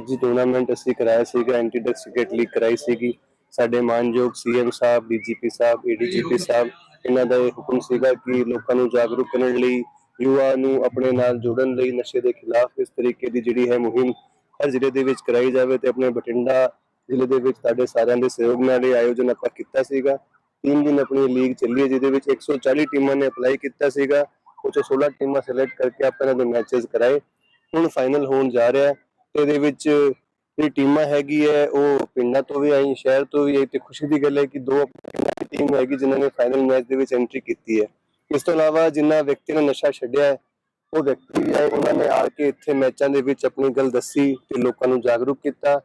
ਜੀ ਟੂਰਨਾਮੈਂਟ ਅਸੀਂ ਕਰਾਇਆ ਸੀਗਾ ਐਂਟੀ ਡਰੱਗਸ ਕ੍ਰਿਕਟ ਲੀਗ ਕਰਾਈ ਸੀਗੀ। ਸਾਡੇ ਮਾਨਯੋਗ ਸੀਐਮ ਸਾਹਿਬ ਡੀਜੀਪੀ ਸਾਹਿਬ ਏਡੀਜੀਪੀ ਸਾਹਿਬ, ਇਹਨਾਂ ਦਾ ਇਹ ਹੁਕਮ ਸੀਗਾ ਕਿ ਲੋਕਾਂ ਨੂੰ ਜਾਗਰੂਕ ਕਰਨ ਲਈ, ਯੁਵਾ ਨੂੰ ਆਪਣੇ ਨਾਲ ਜੋੜਨ ਲਈ ਨਸ਼ੇ ਦੇ ਖਿਲਾਫ ਇਸ ਤਰੀਕੇ ਦੀ ਜਿਹੜੀ ਹੈ ਮੁਹਿੰਮ ਹਰ ਜ਼ਿਲ੍ਹੇ ਦੇ ਵਿੱਚ ਕਰਾਈ ਜਾਵੇ ਤੇ ਆਪਣੇ ਬਠਿੰਡਾ ਜ਼ਿਲ੍ਹੇ ਦੇ ਵਿੱਚ ਸਾਡੇ ਸਾਰਿਆਂ ਦੇ ਸਹਿਯੋਗ ਨਾਲ ਇਹ ਆਯੋਜਨ ਆਪਾਂ ਕੀਤਾ ਸੀਗਾ। ਤਿੰਨ ਦਿਨ ਆਪਣੀ ਲੀਗ ਚੱਲੀ ਜਿਹਦੇ ਵਿੱਚ 140 ਟੀਮਾਂ ਨੇ ਅਪਲਾਈ ਕੀਤਾ ਸੀਗਾ। ਉਹ 'ਚੋਂ 16 ਟੀਮਾਂ ਸਿਲੈਕਟ ਕਰਕੇ ਆਪਾਂ ਇਹਨਾਂ ਦੇ ਮੈਚਸ ਕਰਾਏ। ਹੁਣ ਫਾਈਨਲ ਹੋਣ ਜਾ ਰਿਹਾ ਇਹਦੇ ਵਿੱਚ ਜਿਹੜੀ ਟੀਮਾਂ ਹੈਗੀ ਹੈ, ਉਹ ਪਿੰਡਾਂ ਤੋਂ ਵੀ ਆਈ ਸ਼ਹਿਰ ਤੋਂ ਵੀ ਆਈ ਤੇ ਖੁਸ਼ੀ ਦੀ ਗੱਲ ਹੈ ਕਿ ਦੋ ਪਿੰਡਾਂ ਦੀ ਟੀਮ ਹੈਗੀ ਜਿਨ੍ਹਾਂ ਨੇ ਫਾਈਨਲ ਮੈਚ ਦੇ ਵਿੱਚ ਐਂਟਰੀ ਕੀਤੀ ਹੈ। ਇਸ ਤੋਂ ਇਲਾਵਾ ਜਿਨ੍ਹਾਂ ਵਿਅਕਤੀ ਨੇ ਨਸ਼ਾ ਛੱਡਿਆ ਹੈ, ਉਹ ਵਿਅਕਤੀ ਵੀ ਆਏ ਉਹਨਾਂ ਨੇ ਆ ਕੇ ਇੱਥੇ ਮੈਚਾਂ ਦੇ ਵਿੱਚ ਆਪਣੀ ਗੱਲ ਦੱਸੀ ਤੇ ਲੋਕਾਂ ਨੂੰ ਜਾਗਰੂਕ ਕੀਤਾ।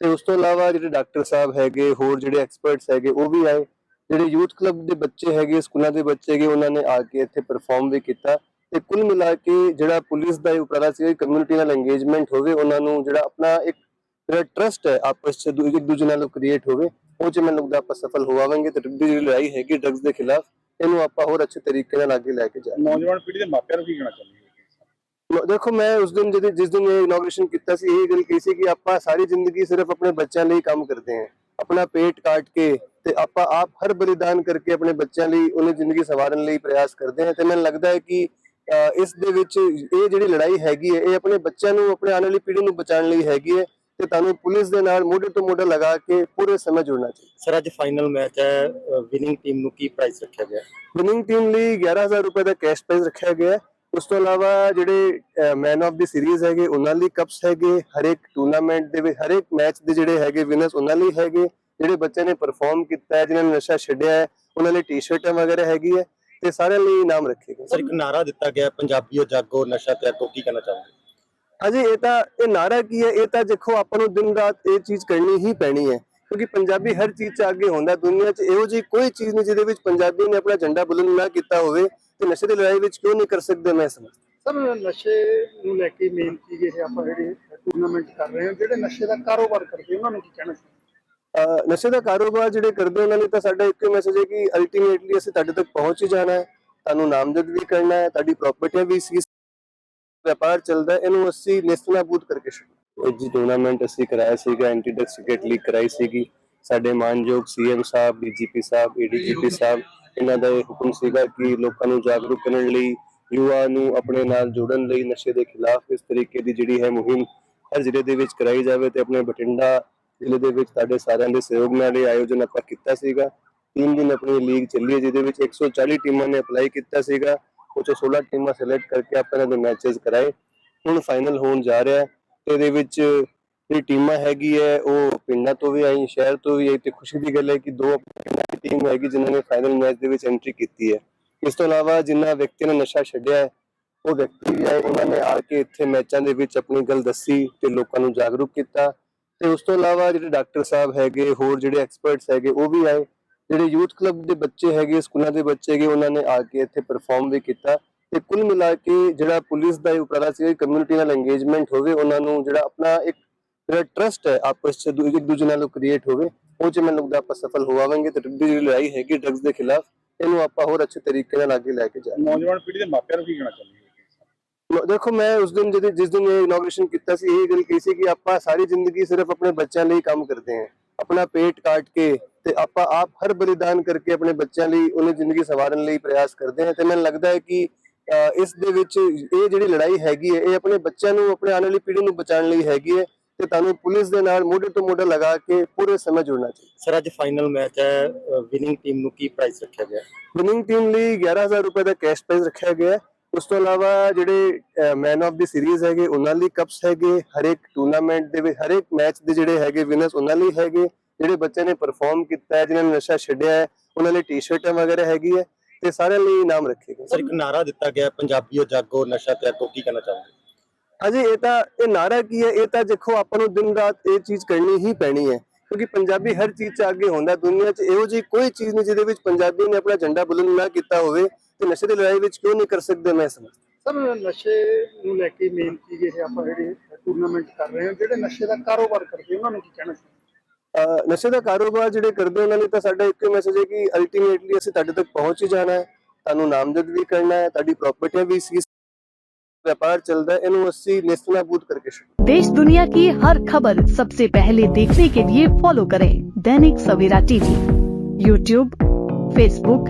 ਤੇ ਉਸ ਤੋਂ ਇਲਾਵਾ ਜਿਹੜੇ ਡਾਕਟਰ ਸਾਹਿਬ ਹੈਗੇ, ਹੋਰ ਜਿਹੜੇ ਐਕਸਪਰਟਸ ਹੈਗੇ, ਉਹ ਵੀ ਆਏ। ਜਿਹੜੇ ਯੂਥ ਕਲੱਬ ਦੇ ਬੱਚੇ ਹੈਗੇ, ਸਕੂਲਾਂ ਦੇ ਬੱਚੇ ਹੈਗੇ, ਉਹਨਾਂ ਨੇ ਆ ਕੇ ਇੱਥੇ ਪਰਫਾਰਮ ਵੀ ਕੀਤਾ। ਤੇ ਕੁੱਲ ਮਿਲਾ ਕੇ ਜਿਹੜਾ ਪੁਲਿਸ ਦਾ ਇਹ ਉਪਰਾਲਾ ਸੀ ਕਮਿਊਨਿਟੀ ਨਾਲ ਇੰਗੇਜਮੈਂਟ ਹੋਵੇ ਉਹਨਾਂ ਨੂੰ ਜਿਹੜਾ ਆਪਣਾ ਇੱਕ ਜਿਹੜਾ ਟਰਸਟ ਹੈ ਆਪਸ ਚ ਇੱਕ ਦੂਜੇ ਨਾਲ ਕ੍ਰੀਏਟ ਹੋਵੇ ਉਹ ਚ ਮੈਨੂੰ ਲੱਗਦਾ ਆਪਾਂ ਸਫਲ ਹੋਵਾਂਗੇ ਤੇ ਡਰੱਗ ਦੀ ਜਿਹੜੀ ਲੜਾਈ ਹੈਗੀ ਡਰੱਗਸ ਦੇ ਖਿਲਾਫ ਇਹਨੂੰ ਆਪਾਂ ਹੋਰ ਅੱਛੇ ਤਰੀਕੇ ਨਾਲ ਅੱਗੇ ਲੈ ਕੇ ਜਾਵਾਂਗੇ। ਨੌਜਵਾਨ ਪੀੜ੍ਹੀ ਦੇ ਮਾਪਿਆਂ ਨੂੰ ਕੀ ਕਹਿਣਾ ਚਾਹੁੰਦੇ ਦੇਖੋ ਮੈਂ ਉਸ ਦਿਨ ਜਦੋਂ ਜਿਸ ਦਿਨ ਇਹ ਇਨੋਗ੍ਰੇਸ਼ਨ ਕੀਤਾ ਸੀ ਇਹ ਗੱਲ ਕਹੀ ਸੀ ਕਿ ਆਪਾਂ ਸਾਰੀ ਜ਼ਿੰਦਗੀ ਸਿਰਫ ਆਪਣੇ ਬੱਚਿਆਂ ਲਈ ਕੰਮ ਕਰਦੇ ਹਾਂ। ਆਪਣਾ ਪੇਟ ਕਾਟ ਕੇ ਤੇ ਆਪਾਂ ਆਪ ਹਰ ਬਲੀਦਾਨ ਕਰਕੇ ਆਪਣੇ ਬੱਚਿਆਂ ਲਈ ਉਹਨੇ ਜ਼ਿੰਦਗੀ ਸੰਵਾਰਨ ਲਈ ਪ੍ਰਯਾਸ ਕਰਦੇ ਹਾਂ ਤੇ ਮੈਨੂੰ ਲੱਗਦਾ ਹੈ ਕਿ ਇਸ ਦੇ ਵਿੱਚ ਇਹ ਜਿਹੜੀ ਲੜਾਈ ਹੈਗੀ ਹੈ ਇਹ ਆਪਣੇ ਬੱਚਿਆਂ ਨੂੰ ਆਪਣੇ ਆਉਣ ਵਾਲੀ ਪੀੜ੍ਹੀ ਨੂੰ ਬਚਾਉਣ ਲਈ ਹੈਗੀ ਹੈ ਤੇ ਤੁਹਾਨੂੰ ਪੁਲਿਸ ਦੇ ਨਾਲ ਮੋਢੇ ਤੋਂ ਮੋਢਾ ਲਗਾ ਕੇ ਪੂਰੇ ਸਮੇਂ ਜੁੜਨਾ ਚਾਹੀਦਾ ਸਰ ਅੱਜ ਫਾਈਨਲ ਮੈਚ ਹੈ ਵਿਨਿੰਗ ਟੀਮ ਨੂੰ ਕੀ ਪ੍ਰਾਈਜ਼ ਰੱਖਿਆ ਗਿਆ? ਵਿਨਿੰਗ ਟੀਮ ਲਈ 11000 ਰੁਪਏ ਦਾ ਕੈਸ਼ ਪ੍ਰਾਈਜ਼ ਰੱਖਿਆ ਗਿਆ ਹੈ। ਉਸ ਤੋਂ ਇਲਾਵਾ ਜਿਹੜੇ ਮੈਨ ਆਫ ਦੀ ਸੀਰੀਜ਼ ਹੈਗੇ ਉਹਨਾਂ ਲਈ ਕੱਪਸ ਹੈਗੇ ਹਰ ਇੱਕ ਟੂਰਨਾਮੈਂਟ ਦੇ ਵਿੱਚ ਹਰ ਇੱਕ ਮੈਚ ਦੇ ਜਿਹੜੇ ਹੈਗੇ ਵਿਨਰਸ ਉਹਨਾਂ ਲਈ ਹੈਗੇ ਜਿਹੜੇ ਬੱਚਿਆਂ ਨੇ ਪਰਫਾਰਮ ਕੀਤਾ ਹੈ ਜਿਨ੍ਹਾਂ ਨੇ ਨਸ਼ਾ ਛੱਡਿਆ ਹੈ ਉਹਨਾਂ ਲਈ ਟੀ-ਸ਼ਰਟਾਂ ਵਗੈਰਾ ਹੈਗੀ ਹੈ। ਤੇ ਸਾਰਿਆਂ ਲਈ ਇਨਾਮ ਰੱਖੇ ਗਏ। ਸਰ ਇੱਕ ਨਾਰਾ ਦਿੱਤਾ ਗਿਆ ਪੰਜਾਬੀਓ ਜਾਗੋ ਨਸ਼ਾ ਤਿਆਗੋ ਕੀ ਕਹਿਣਾ ਚਾਹੁੰਦੇ ਅਜੇ ਇਹ ਤਾਂ ਇਹ ਨਾਰਾ ਕੀ ਹੈ? ਇਹ ਤਾਂ ਦੇਖੋ ਆਪਾਂ ਨੂੰ ਦਿਨ ਰਾਤ ਇਹ ਚੀਜ਼ ਕਰਨੀ ਹੀ ਪੈਣੀ ਹੈ। ਕਿਉਂਕਿ ਪੰਜਾਬੀ ਹਰ ਚੀਜ਼ 'ਚ ਅੱਗੇ ਹੁੰਦਾ ਦੁਨੀਆ 'ਚ ਇਹੋ ਜਿਹੀ ਕੋਈ ਚੀਜ਼ ਨਹੀਂ ਜਿਹਦੇ ਵਿੱਚ ਪੰਜਾਬੀ ਨੇ ਆਪਣਾ ਝੰਡਾ ਬੁਲੰਦ ਨਾ ਕੀਤਾ ਹੋਵੇ ਤੇ ਨਸ਼ੇ ਦੀ ਲੜਾਈ ਵਿੱਚ ਕਿਉਂ ਨਹੀਂ ਕਰ ਸਕਦੇ ਮੈਂ ਸਮਝਦਾ। ਸਰ ਨਸ਼ੇ ਨੂੰ ਲੈ ਕੇ ਮੇਨ ਚੀਜ਼ ਇਹ ਆਪਾਂ ਜਿਹੜੇ ਟੂਰਨਾਮੈਂਟ ਕਰ ਰਹੇ ਹਾਂ ਜਿਹੜੇ ਨਸ਼ੇ ਦਾ ਕਾਰੋਬਾਰ ਕਰਦੇ ਉਹਨਾਂ ਨੂੰ ਕੀ ਕਹਿਣਾ ਚਾਹੁੰਦੇ ਨਸ਼ੇ ਦਾ ਕਾਰੋਬਾਰ ਜਿਹੜੇ ਕਰਦੇ ਉਹਨਾਂ ਲਈ ਤਾਂ ਸਾਡਾ ਇੱਕੋ ਮੈਸੇਜ ਹੈ ਕਿ ਅਲਟੀਮੇਟਲੀ ਅਸੀਂ ਤੁਹਾਡੇ ਤੱਕ ਪਹੁੰਚ ਹੀ ਜਾਣਾ ਹੈ। ਤੁਹਾਨੂੰ ਨਾਮਜ਼ਦ ਵੀ ਕਰਨਾ ਹੈ ਤੁਹਾਡੀ ਪ੍ਰਾਪਰਟੀਆਂ ਵੀ ਸੀ। ਵਪਾਰ ਚੱਲਦਾ ਹੈ, ਇਹਨੂੰ ਅਸੀਂ ਨਿਸਤਨਾਬੂਦ ਕਰਕੇ ਛੱਡਣਾ। ਜੀ ਟੂਰਨਾਮੈਂਟ ਅਸੀਂ ਕਰਾਇਆ ਸੀਗਾ ਐਂਟੀ ਡਰੱਗਸ ਕ੍ਰਿਕਟ ਲੀਗ ਕਰਾਈ ਸੀਗੀ। ਸਾਡੇ ਮਾਨਯੋਗ ਸੀਐਮ ਸਾਹਿਬ ਡੀਜੀਪੀ ਸਾਹਿਬ ਏਡੀਜੀਪੀ ਸਾਹਿਬ ਇਹਨਾਂ ਦਾ ਇਹ ਹੁਕਮ ਸੀਗਾ ਕਿ ਲੋਕਾਂ ਨੂੰ ਜਾਗਰੂਕ ਕਰਨ ਲਈ ਯੁਵਾ ਨੂੰ ਆਪਣੇ ਨਾਲ ਜੋੜਨ ਲਈ ਨਸ਼ੇ ਦੇ ਖਿਲਾਫ ਇਸ ਤਰੀਕੇ ਦੀ ਜਿਹੜੀ ਹੈ ਮੁਹਿੰਮ ਹਰ ਜ਼ਿਲ੍ਹੇ ਦੇ ਵਿੱਚ ਕਰਾਈ ਜਾਵੇ ਤੇ ਆਪਣੇ ਬਠਿੰਡਾ ਜ਼ਿਲ੍ਹੇ ਦੇ ਵਿੱਚ ਸਾਡੇ ਸਾਰਿਆਂ ਦੇ ਸਹਿਯੋਗ ਨਾਲ ਇਹ ਆਯੋਜਨ ਆਪਾਂ ਕੀਤਾ ਸੀਗਾ। ਤਿੰਨ ਦਿਨ ਆਪਣੀ ਲੀਗ ਚੱਲੀ ਹੈ, ਜਿਹਦੇ ਵਿੱਚ 140 ਟੀਮਾਂ ਨੇ ਅਪਲਾਈ ਕੀਤਾ ਸੀਗਾ। ਉਹ 'ਚੋਂ 16 ਟੀਮਾਂ ਸਿਲੈਕਟ ਕਰਕੇ ਆਪਾਂ ਇਹਨਾਂ ਦੇ ਮੈਚਸ ਕਰਾਏ। ਹੁਣ ਫਾਈਨਲ ਹੋਣ ਜਾ ਰਿਹਾ ਹੈ ਤੇ ਇਹਦੇ ਵਿੱਚ ਜਿਹੜੀ ਟੀਮਾਂ ਹੈਗੀ ਹੈ, ਉਹ ਪਿੰਡਾਂ ਤੋਂ ਵੀ ਆਈ, ਸ਼ਹਿਰ ਤੋਂ ਵੀ ਆਈ ਤੇ ਖੁਸ਼ੀ ਦੀ ਗੱਲ ਹੈ ਕਿ ਦੋ ਪਿੰਡਾਂ ਦੀ ਟੀਮ ਹੈਗੀ ਜਿਨ੍ਹਾਂ ਨੇ ਫਾਈਨਲ ਮੈਚ ਦੇ ਵਿੱਚ ਐਂਟਰੀ ਕੀਤੀ ਹੈ। ਇਸ ਤੋਂ ਇਲਾਵਾ ਜਿਨ੍ਹਾਂ ਵਿਅਕਤੀ ਨੇ ਨਸ਼ਾ ਛੱਡਿਆ ਹੈ, ਉਹ ਵਿਅਕਤੀ ਵੀ ਆਏ, ਉਹਨਾਂ ਨੇ ਆ ਕੇ ਇੱਥੇ ਮੈਚਾਂ ਦੇ ਵਿੱਚ ਆਪਣੀ ਗੱਲ ਦੱਸੀ ਤੇ ਲੋਕਾਂ ਨੂੰ ਜਾਗਰੂਕ ਕੀਤਾ। ਤੇ ਉਸ ਤੋਂ ਇਲਾਵਾ ਜਿਹੜੇ ਡਾਕਟਰ ਸਾਹਿਬ ਹੈਗੇ, ਹੋਰ ਜਿਹੜੇ ਐਕਸਪਰਟਸ ਹੈਗੇ, ਉਹ ਵੀ ਆਏ। ਜਿਹੜੇ ਯੂਥ ਕਲੱਬ ਦੇ ਬੱਚੇ ਹੈਗੇ, ਸਕੂਲਾਂ ਦੇ ਬੱਚੇ ਹੈਗੇ, ਉਹਨਾਂ ਨੇ ਆ ਕੇ ਇੱਥੇ ਪਰਫਾਰਮ ਵੀ ਕੀਤਾ। ਤੇ ਕੁੱਲ ਮਿਲਾ ਕੇ ਜਿਹੜਾ ਪੁਲਿਸ ਦਾ ਉਪਰਾਲਾ ਸੀ ਕਮਿਊਨਿਟੀ ਨਾਲ ਇੰਗੇਜਮੈਂਟ ਹੋਵੇ, ਉਹਨਾਂ ਨੂੰ ਜਿਹੜਾ ਆਪਣਾ ਇੱਕ ਜਿਹੜਾ ਟਰਸਟ ਹੈ, ਆਪਸ ਚ ਦੂ- ਇੱਕ ਦੂਜੇ ਨਾਲ ਕ੍ਰੀਏਟ ਹੋਵੇ, ਉਹ ਚ ਮੈਨੂੰ ਲੱਗਦਾ ਆਪਾਂ ਸਫਲ ਹੋਵਾਂਗੇ ਤੇ ਡਰੱਗ ਜਿਹੜੀ ਲੜਾਈ ਹੈਗੀ ਡਰੱਗਸ ਦੇ ਖਿਲਾਫ, ਇਹਨੂੰ ਆਪਾਂ ਹੋਰ ਅੱਛੇ ਤਰੀਕੇ ਨਾਲ ਅੱਗੇ ਲੈ ਕੇ ਜਾਵਾਂਗੇ। ਨੌਜਵਾਨ ਪੀੜ੍ਹੀ ਦੇ ਮਾਪਿਆਂ ਨੂੰ ਕੀ ਕਹਿਣਾ ਚਾਹੁੰਦੇ ਦੇਖੋ ਮੈਂ ਉਸ ਦਿਨ ਜਦੋਂ ਜਿਸ ਦਿਨ ਇਹ ਇਨੋਗ੍ਰੇਸ਼ਨ ਕੀਤਾ ਸੀ ਇਹ ਗੱਲ ਕਹੀ ਸੀ ਕਿ ਆਪਾਂ ਸਾਰੀ ਜ਼ਿੰਦਗੀ ਸਿਰਫ ਆਪਣੇ ਬੱਚਿਆਂ ਲਈ ਕੰਮ ਕਰਦੇ ਹਾਂ। ਆਪਣਾ ਪੇਟ ਕਾਟ ਕੇ ਤੇ ਆਪਾਂ ਆਪ ਹਰ ਬਲੀਦਾਨ ਕਰਕੇ ਆਪਣੇ ਬੱਚਿਆਂ ਲਈ ਉਹਨੇ ਜ਼ਿੰਦਗੀ ਸੰਵਾਰਨ ਲਈ ਪ੍ਰਯਾਸ ਕਰਦੇ ਹਾਂ। ਤੇ ਮੈਨੂੰ ਲੱਗਦਾ ਹੈ ਕਿ ਇਸ ਦੇ ਵਿੱਚ ਇਹ ਜਿਹੜੀ ਲੜਾਈ ਹੈਗੀ ਹੈ ਇਹ ਆਪਣੇ ਬੱਚਿਆਂ ਨੂੰ ਆਪਣੇ ਆਉਣ ਵਾਲੀ ਪੀੜ੍ਹੀ ਨੂੰ ਬਚਾਉਣ ਲਈ ਹੈਗੀ ਹੈ ਤੇ ਤੁਹਾਨੂੰ ਪੁਲਿਸ ਦੇ ਨਾਲ ਮੋਢੇ ਤੋਂ ਮੋਢਾ ਲਗਾ ਕੇ ਪੂਰੇ ਸਮੇਂ ਜੁੜਨਾ ਚਾਹੀਦਾ ਸਰ ਅੱਜ ਫਾਈਨਲ ਮੈਚ ਹੈ ਵਿਨਿੰਗ ਟੀਮ ਨੂੰ ਕੀ ਪ੍ਰਾਈਜ਼ ਰੱਖਿਆ ਗਿਆ? ਵਿਨਿੰਗ ਟੀਮ ਲਈ 11000 ਰੁਪਏ ਦਾ ਕੈਸ਼ ਪ੍ਰਾਈਜ਼ ਰੱਖਿਆ ਗਿਆ ਹੈ। ਉਸ ਤੋਂ ਇਲਾਵਾ ਜਿਹੜੇ ਮੈਨ ਆਫ ਦੀ ਸੀਰੀਜ਼ ਹੈਗੇ ਉਹਨਾਂ ਲਈ ਕੱਪਸ ਹੈਗੇ ਹਰ ਇੱਕ ਟੂਰਨਾਮੈਂਟ ਦੇ ਵਿੱਚ ਹਰ ਇੱਕ ਮੈਚ ਦੇ ਜਿਹੜੇ ਹੈਗੇ ਵਿਨਰਸ ਉਹਨਾਂ ਲਈ ਹੈਗੇ ਜਿਹੜੇ ਬੱਚਿਆਂ ਨੇ ਪਰਫਾਰਮ ਕੀਤਾ ਹੈ ਜਿਨ੍ਹਾਂ ਨੇ ਨਸ਼ਾ ਛੱਡਿਆ ਹੈ ਉਹਨਾਂ ਲਈ ਟੀ-ਸ਼ਰਟਾਂ ਵਗੈਰਾ ਹੈਗੀ ਹੈ ਤੇ ਸਾਰਿਆਂ ਲਈ ਇਨਾਮ ਰੱਖੇ ਗਏ। ਸਰ ਇੱਕ ਨਾਰਾ ਦਿੱਤਾ ਗਿਆ ਪੰਜਾਬੀਓ ਜਾਗੋ ਨਸ਼ਾ ਤਿਆਗੋ ਕੀ ਕਹਿਣਾ ਚਾਹੁੰਦੇ ਅਜੇ ਇਹ ਤਾਂ ਇਹ ਨਾਰਾ ਕੀ ਹੈ? ਇਹ ਤਾਂ ਦੇਖੋ ਆਪਾਂ ਨੂੰ ਦਿਨ ਰਾਤ ਇਹ ਚੀਜ਼ ਕਰਨੀ ਹੀ ਪੈਣੀ ਹੈ ਕਿਉਂਕਿ ਪੰਜਾਬੀ ਹਰ ਚੀਜ਼ 'ਚ ਅੱਗੇ ਹੁੰਦਾ ਦੁਨੀਆ 'ਚ ਇਹੋ ਜਿਹੀ ਕੋਈ ਚੀਜ਼ ਨਹੀਂ ਜਿਹਦੇ ਵਿੱਚ ਪੰਜਾਬੀ ਨੇ ਆਪਣਾ ਝੰਡਾ ਬੁਲੰਦ ਨਾ ਕੀਤਾ ਹੋਵੇ ਤੇ ਨਸ਼ੇ ਦੀ ਲੜਾਈ ਵਿੱਚ ਕਿਉਂ ਨਹੀਂ ਕਰ ਸਕਦੇ ਮੈਂ ਸਮਝਦਾ ਸਰ ਨਸ਼ੇ ਨੂੰ ਲੈ ਕੇ ਮੇਨ ਚੀਜ਼ ਇਹ ਆਪਾਂ ਜਿਹੜੇ ਟੂਰਨਾਮੈਂਟ ਕਰ ਰਹੇ ਹਾਂ ਜਿਹੜੇ ਨਸ਼ੇ ਦਾ ਕਾਰੋਬਾਰ ਕਰਦੇ ਉਹਨਾਂ ਨੂੰ ਕੀ ਕਹਿਣਾ ਚਾਹੁੰਦੇ ਅਹ ਨਸ਼ੇ ਦਾ ਕਾਰੋਬਾਰ ਜਿਹੜੇ ਕਰਦੇ ਉਹਨਾਂ ਲਈ ਤਾਂ ਸਾਡਾ ਇੱਕੋ ਮੈਸੇਜ ਹੈ ਕਿ ਅਲਟੀਮੇਟਲੀ ਅਸੀਂ ਤੁਹਾਡੇ ਤੱਕ ਪਹੁੰਚ ਹੀ ਜਾਣਾ ਹੈ ਤੁਹਾਨੂੰ ਨਾਮਜ਼ਦ ਵੀ ਕਰਨਾ ਹੈ ਤੁਹਾਡੀ ਪ੍ਰਾਪਰਟੀਆਂ ਵੀ ਸੀ ਵਪਾਰ ਚੱਲਦਾ ਹੈ, ਇਹਨੂੰ ਅਸੀਂ ਨਿਸਤਨਾਬੂਦ ਕਰਕੇ ਛੱਡਾਂਗੇ। देश दुनिया की हर खबर सबसे पहले देखने के लिए फॉलो करें Dainik Savera TV YouTube Facebook